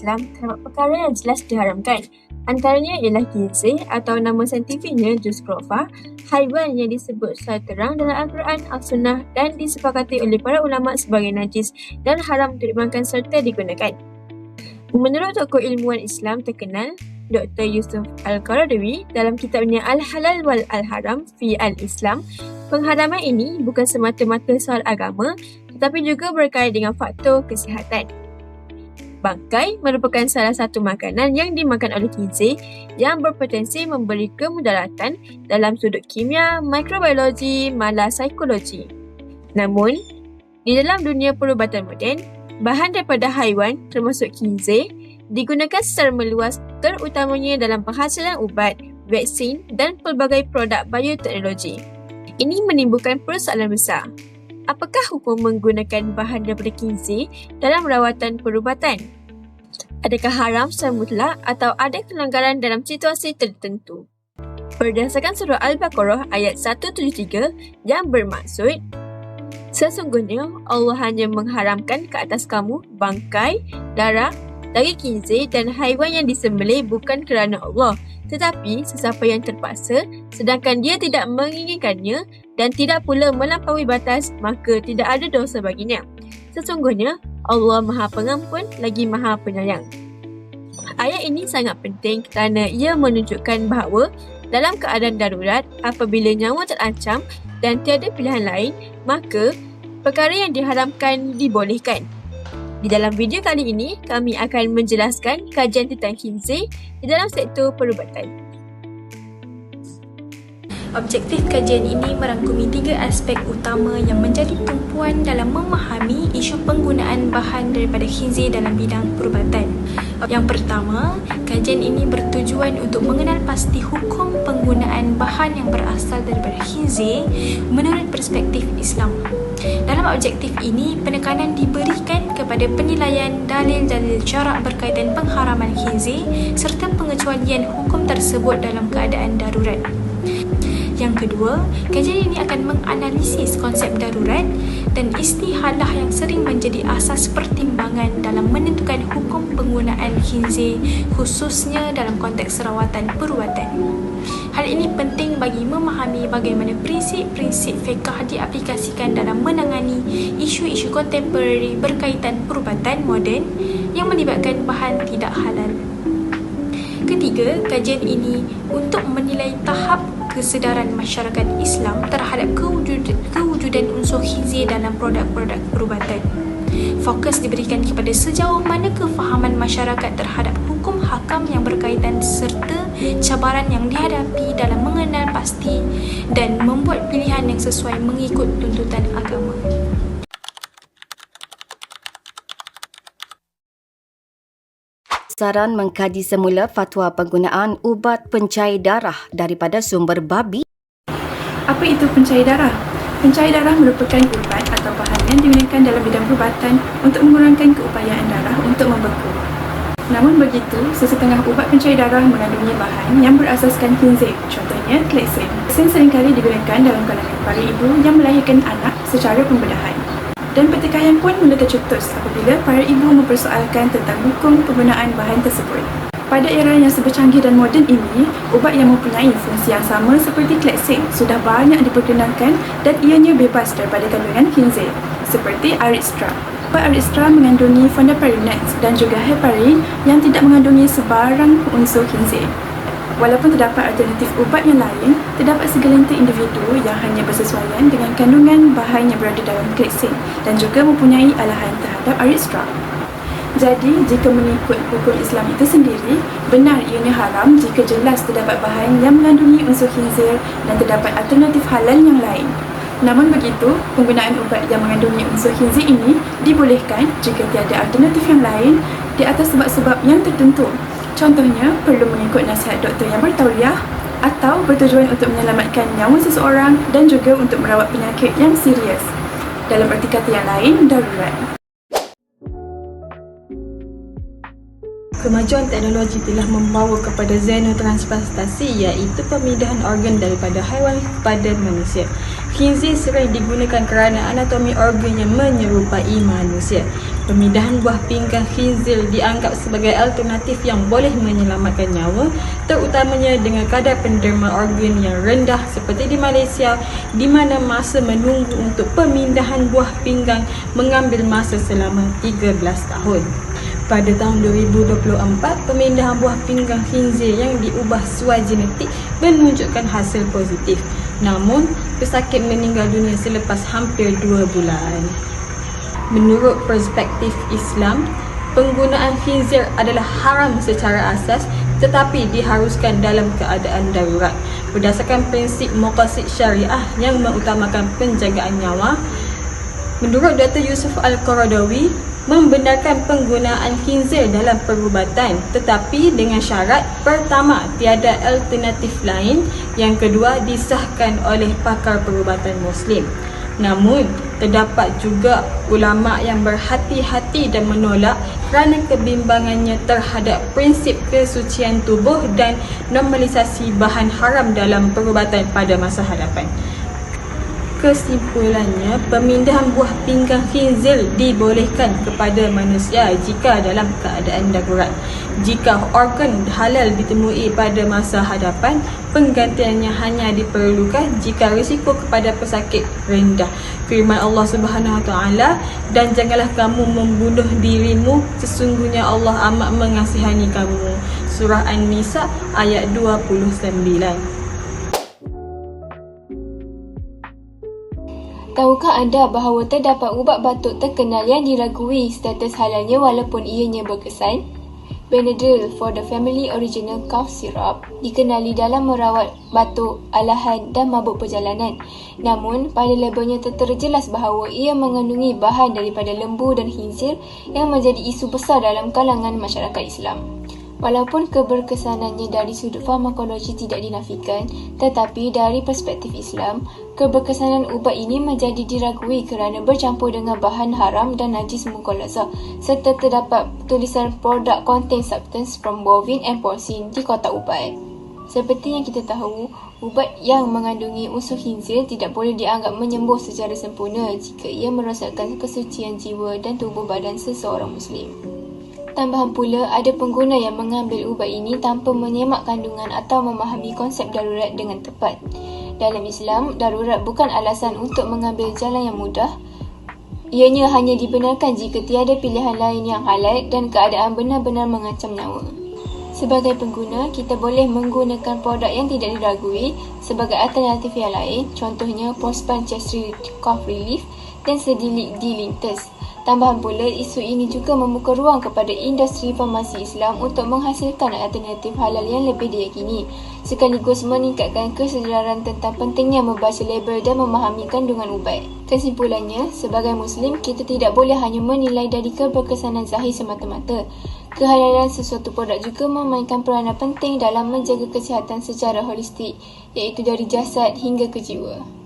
Islam terdapat perkara yang jelas diharamkan. Antaranya ialah gizi atau nama saintifiknya Jus Grofa, haiwan yang disebut secara terang dalam Al-Quran, Al-Sunnah dan disepakati oleh para ulama sebagai najis dan haram untuk dimakan serta digunakan. Menurut tokoh ilmuwan Islam terkenal, Dr. Yusuf Al-Qaradawi dalam kitabnya Al-Halal wal Al-Haram fi Al-Islam, pengharaman ini bukan semata-mata soal agama tetapi juga berkait dengan faktor kesihatan. Bangkai merupakan salah satu makanan yang dimakan oleh khinzir yang berpotensi memberi kemudaratan dalam sudut kimia, mikrobiologi, malah psikologi. Namun, di dalam dunia perubatan moden, bahan daripada haiwan termasuk khinzir digunakan secara meluas terutamanya dalam penghasilan ubat, vaksin dan pelbagai produk bioteknologi. Ini menimbulkan persoalan besar. Apakah hukum menggunakan bahan daripada kinzi dalam rawatan perubatan? Adakah haram secara mutlak atau ada kelanggaran dalam situasi tertentu? Berdasarkan surah Al-Baqarah ayat 173 yang bermaksud Sesungguhnya Allah hanya mengharamkan ke atas kamu bangkai, darah daging khinzir dan haiwan yang disembelih bukan kerana Allah tetapi sesiapa yang terpaksa sedangkan dia tidak menginginkannya dan tidak pula melampaui batas maka tidak ada dosa baginya. Sesungguhnya Allah Maha Pengampun lagi Maha Penyayang. Ayat ini sangat penting kerana ia menunjukkan bahawa dalam keadaan darurat apabila nyawa terancam dan tiada pilihan lain maka perkara yang diharamkan dibolehkan. Di dalam video kali ini, kami akan menjelaskan kajian tentang Kinsey di dalam sektor perubatan. Objektif kajian ini merangkumi tiga aspek utama yang menjadi tumpuan dalam memahami isu penggunaan bahan daripada khinzir dalam bidang perubatan. Yang pertama, kajian ini bertujuan untuk mengenal pasti hukum penggunaan bahan yang berasal daripada khinzir menurut perspektif Islam. Dalam objektif ini, penekanan diberikan kepada penilaian dalil-dalil syarak berkaitan pengharaman khinzir serta pengecualian hukum tersebut dalam keadaan darurat. Yang kedua, kajian ini akan menganalisis konsep darurat dan istihalah yang sering menjadi asas pertimbangan dalam menentukan hukum penggunaan khinzir khususnya dalam konteks rawatan perubatan. Hal ini penting bagi memahami bagaimana prinsip-prinsip fiqah diaplikasikan dalam menangani isu-isu kontemporari berkaitan perubatan moden yang melibatkan bahan tidak halal. Ketiga, kajian ini untuk menilai tahap kesedaran masyarakat Islam terhadap kewujud, kewujudan unsur khinzir dalam produk-produk perubatan. Fokus diberikan kepada sejauh mana kefahaman masyarakat terhadap hukum hakam yang berkaitan serta cabaran yang dihadapi dalam mengenal pasti dan membuat pilihan yang sesuai mengikut tuntutan agama. Saran mengkaji semula fatwa penggunaan ubat pencair darah daripada sumber babi. Apa itu pencair darah? Pencair darah merupakan ubat atau bahan yang digunakan dalam bidang perubatan untuk mengurangkan keupayaan darah untuk membeku. Namun begitu, sesetengah ubat pencair darah mengandungi bahan yang berasaskan khinzir, contohnya kleksin. Kleksin seringkali digunakan dalam kalangan para ibu yang melahirkan anak secara pembedahan dan pertikaian pun mula tercetus apabila para ibu mempersoalkan tentang hukum penggunaan bahan tersebut. Pada era yang sebercanggih dan moden ini, ubat yang mempunyai fungsi yang sama seperti kleksin sudah banyak diperkenalkan dan ianya bebas daripada kandungan khinzir, seperti Aristra. Ubat Aristra mengandungi fondaparinate dan juga heparin yang tidak mengandungi sebarang unsur khinzir. Walaupun terdapat alternatif ubat yang lain, terdapat segelintir individu yang hanya bersesuaian dengan kandungan bahan yang berada dalam kleksin dan juga mempunyai alahan terhadap aristra. Jadi, jika mengikut hukum Islam itu sendiri, benar ianya haram jika jelas terdapat bahan yang mengandungi unsur khinzir dan terdapat alternatif halal yang lain. Namun begitu, penggunaan ubat yang mengandungi unsur khinzir ini dibolehkan jika tiada alternatif yang lain di atas sebab-sebab yang tertentu Contohnya, perlu mengikut nasihat doktor yang bertauliah atau bertujuan untuk menyelamatkan nyawa seseorang dan juga untuk merawat penyakit yang serius. Dalam erti kata yang lain, darurat. Kemajuan teknologi telah membawa kepada xenotransplantasi iaitu pemindahan organ daripada haiwan kepada manusia. Khinzir sering digunakan kerana anatomi organ yang menyerupai manusia. Pemindahan buah pinggang khinzir dianggap sebagai alternatif yang boleh menyelamatkan nyawa, terutamanya dengan kadar penderma organ yang rendah seperti di Malaysia, di mana masa menunggu untuk pemindahan buah pinggang mengambil masa selama 13 tahun. Pada tahun 2024, pemindahan buah pinggang khinzir yang diubah suai genetik menunjukkan hasil positif. Namun, pesakit meninggal dunia selepas hampir dua bulan. Menurut perspektif Islam, penggunaan khinzir adalah haram secara asas tetapi diharuskan dalam keadaan darurat. Berdasarkan prinsip maqasid syariah yang mengutamakan penjagaan nyawa, menurut Dr. Yusuf Al-Qaradawi, membenarkan penggunaan khinzir dalam perubatan tetapi dengan syarat pertama tiada alternatif lain yang kedua disahkan oleh pakar perubatan muslim namun terdapat juga ulama yang berhati-hati dan menolak kerana kebimbangannya terhadap prinsip kesucian tubuh dan normalisasi bahan haram dalam perubatan pada masa hadapan Kesimpulannya, pemindahan buah pinggang khinzir dibolehkan kepada manusia jika dalam keadaan darurat. Jika organ halal ditemui pada masa hadapan, penggantiannya hanya diperlukan jika risiko kepada pesakit rendah. Firman Allah Subhanahu Wa Taala dan janganlah kamu membunuh dirimu sesungguhnya Allah amat mengasihani kamu. Surah An-Nisa ayat 29. Tahukah anda bahawa terdapat ubat batuk terkenal yang diragui status halalnya walaupun ianya berkesan? Benadryl for the Family Original Cough Syrup dikenali dalam merawat batuk, alahan dan mabuk perjalanan. Namun, pada labelnya tertera jelas bahawa ia mengandungi bahan daripada lembu dan khinzir yang menjadi isu besar dalam kalangan masyarakat Islam. Walaupun keberkesanannya dari sudut farmakologi tidak dinafikan, tetapi dari perspektif Islam, keberkesanan ubat ini menjadi diragui kerana bercampur dengan bahan haram dan najis mukolasa serta terdapat tulisan produk contain substance from bovine and porcine di kotak ubat. Seperti yang kita tahu, ubat yang mengandungi unsur khinzir tidak boleh dianggap menyembuh secara sempurna jika ia merosakkan kesucian jiwa dan tubuh badan seseorang Muslim. Tambahan pula, ada pengguna yang mengambil ubat ini tanpa menyemak kandungan atau memahami konsep darurat dengan tepat. Dalam Islam, darurat bukan alasan untuk mengambil jalan yang mudah. Ianya hanya dibenarkan jika tiada pilihan lain yang halal dan keadaan benar-benar mengancam nyawa. Sebagai pengguna, kita boleh menggunakan produk yang tidak diragui sebagai alternatif yang lain, contohnya Prospan Chest Cough Relief dan Sedilik D-Lintus. Tambahan pula, isu ini juga membuka ruang kepada industri farmasi Islam untuk menghasilkan alternatif halal yang lebih diyakini, sekaligus meningkatkan kesedaran tentang pentingnya membaca label dan memahami kandungan ubat. Kesimpulannya, sebagai Muslim, kita tidak boleh hanya menilai dari keberkesanan zahir semata-mata. Kehalalan sesuatu produk juga memainkan peranan penting dalam menjaga kesihatan secara holistik, iaitu dari jasad hingga ke jiwa.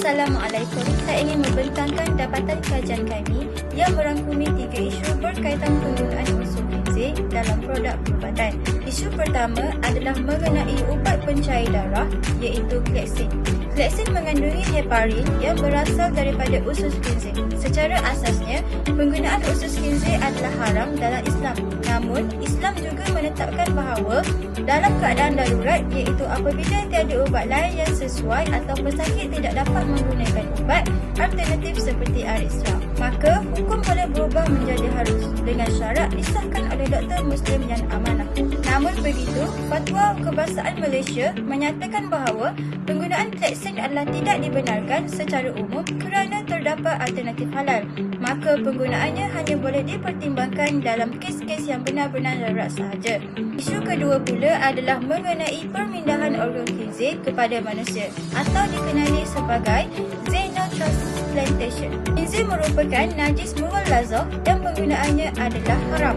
Assalamualaikum. Saya ingin membentangkan dapatan kajian kami yang merangkumi tiga isu berkaitan penggunaan unsur gizi dalam produk perubatan. Isu pertama adalah mengenai ubat pencair darah iaitu Klexin. Klexin mengandungi heparin yang berasal daripada usus gizi. Secara asasnya, penggunaan usus gizi adalah haram dalam Islam. Namun, Islam juga menetapkan bahawa dalam keadaan darurat iaitu apabila tiada ubat lain yang sesuai atau pesakit tidak dapat menggunakan ubat alternatif seperti Arisra, maka hukum boleh berubah menjadi harus dengan syarat disahkan oleh doktor Muslim yang amanah. Namun begitu, Fatwa Kebangsaan Malaysia menyatakan bahawa penggunaan Klexin adalah tidak dibenarkan secara umum kerana terdapat alternatif halal. Maka penggunaannya hanya boleh dipertimbangkan dalam kes-kes yang benar-benar darurat sahaja. Isu kedua pula adalah mengenai permindahan organ khinzir kepada manusia atau dikenali sebagai xenotransplantation. Khinzir merupakan najis mughallazah dan penggunaannya adalah haram.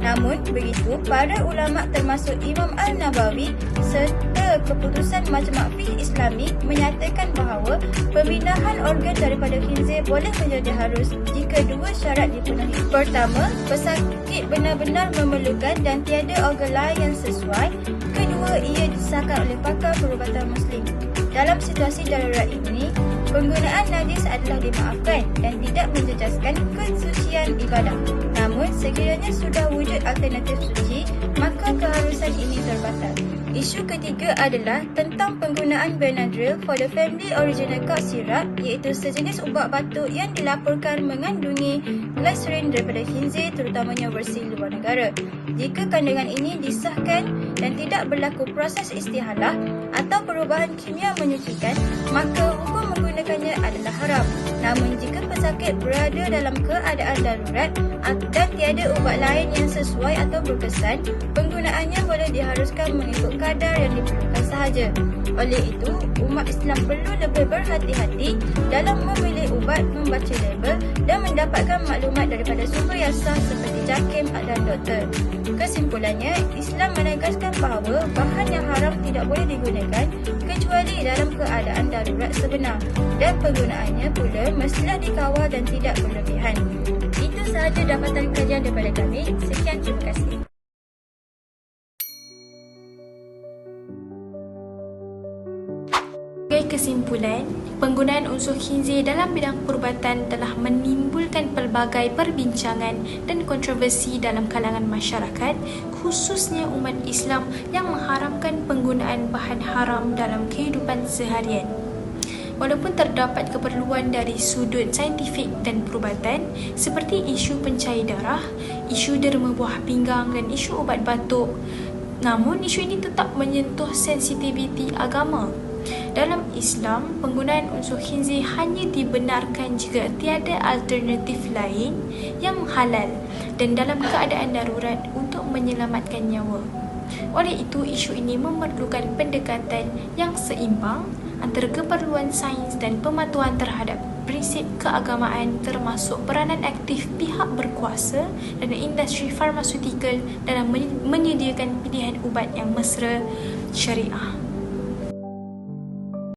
Namun begitu, para ulama termasuk Imam Al-Nabawi serta keputusan Majma' Fiqh Islami menyatakan bahawa pemindahan organ daripada khinzir boleh menjadi harus jika dua syarat dipenuhi. Pertama, pesakit benar-benar memerlukan dan tiada organ lain yang sesuai. Kedua, ia disahkan oleh pakar perubatan Muslim. Dalam situasi darurat ini, penggunaan najis adalah dimaafkan dan tidak menjejaskan kesucian ibadah. Namun, sekiranya sudah wujud alternatif suci, maka keharusan ini terbatal. Isu ketiga adalah tentang penggunaan Benadryl for the family original cough syrup iaitu sejenis ubat batuk yang dilaporkan mengandungi glycerin daripada khinzir terutamanya versi luar negara. Jika kandungan ini disahkan dan tidak berlaku proses istihalah atau perubahan kimia menyucikan, maka hukum menggunakannya adalah haram. Namun jika pesakit berada dalam keadaan darurat dan tiada ubat lain yang sesuai atau berkesan, penggunaannya boleh diharuskan mengikut kadar yang diperlukan sahaja. Oleh itu, umat Islam perlu lebih berhati-hati dalam memilih ubat, membaca label dan mendapatkan maklumat daripada sumber yang sah seperti JAKIM dan doktor. Kesimpulannya, Islam menegaskan bahawa bahan yang haram tidak boleh digunakan kecuali dalam keadaan darurat sebenar dan penggunaannya pula mestilah dikawal dan tidak berlebihan. Itu sahaja dapatan kajian daripada kami. Sekian, terima kasih. Sebagai kesimpulan, penggunaan unsur khinzir dalam bidang perubatan telah menimbulkan pelbagai perbincangan dan kontroversi dalam kalangan masyarakat, khususnya umat Islam yang mengharamkan penggunaan bahan haram dalam kehidupan seharian. Walaupun terdapat keperluan dari sudut saintifik dan perubatan seperti isu pencair darah, isu derma buah pinggang dan isu ubat batuk, namun isu ini tetap menyentuh sensitiviti agama dalam Islam, penggunaan unsur khinzir hanya dibenarkan jika tiada alternatif lain yang halal dan dalam keadaan darurat untuk menyelamatkan nyawa. Oleh itu, isu ini memerlukan pendekatan yang seimbang antara keperluan sains dan pematuhan terhadap prinsip keagamaan termasuk peranan aktif pihak berkuasa dan industri farmasutikal dalam menyediakan pilihan ubat yang mesra syariah.